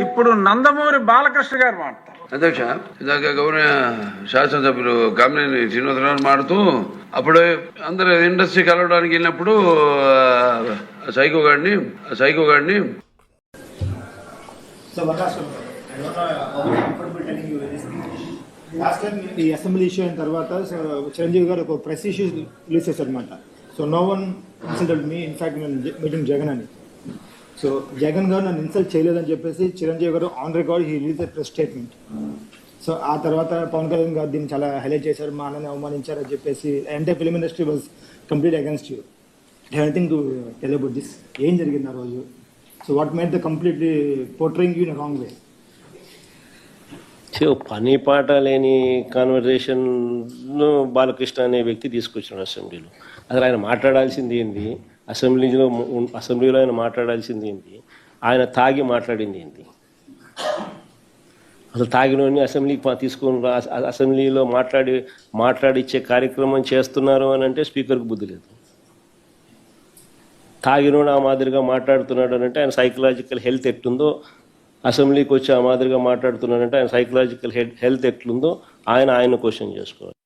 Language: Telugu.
ఇప్పుడు నందమూరి బాలకృష్ణ గారు మాట్లాడతారు. అధ్యక్ష ఇందాక గౌరవ శాసనసభ్యులు కామినేని శ్రీనివాసరావు మాడుతూ అప్పుడు అందరు ఇండస్ట్రీ కలవడానికి వెళ్ళినప్పుడు సైకో గాడిని ఆ సైకో టైం ఈ అసెంబ్లీ ఇష్యూ అయిన తర్వాత చిరంజీవి గారు ఒక ప్రెస్ ఇష్యూ రిలీజ్ చేశారు అనమాట so no one insulted me in fact నేను మీటింగ్ జగన్ అని సో జగన్ గారు నన్ను ఇన్సల్ట్ చేయలేదని చెప్పేసి Chiranjeevi garu on record he release press statement. So ఆ తర్వాత పవన్ కళ్యాణ్ గారు దీన్ని చాలా హైలైట్ చేశారు మా అన్నని అవమానించారు అని చెప్పేసి అంటే film industry was complete against you anything to tell about this ఏం జరిగింది ఆ రోజు? So what made the completely portraying you in wrong way so పని పాట లేని కాన్వర్జేషన్ బాలకృష్ణ అనే వ్యక్తి తీసుకొచ్చాడు అసెంబ్లీలో. అసలు ఆయన మాట్లాడాల్సింది ఏంది? అసెంబ్లీలో అసెంబ్లీలో ఆయన మాట్లాడాల్సింది ఏంటి? ఆయన తాగి మాట్లాడింది ఏంటి? అసలు తాగినోని అసెంబ్లీకి తీసుకుని తీసుకొని అసెంబ్లీలో మాట్లాడి మాట్లాడిచ్చే కార్యక్రమం చేస్తున్నారు అని అంటే స్పీకర్కి బుద్ధి లేదు. తాగినోడు ఆ మాదిరిగా మాట్లాడుతున్నాడు అని అంటే ఆయన సైకలాజికల్ హెల్త్ ఎట్లుందో అసెంబ్లీకి వచ్చి ఆ మాదిరిగా మాట్లాడుతున్నాడంటే ఆయన సైకలాజికల్ హెల్త్ ఎట్లుందో ఆయన ఆయన క్వశ్చన్ చేసుకోవాలి.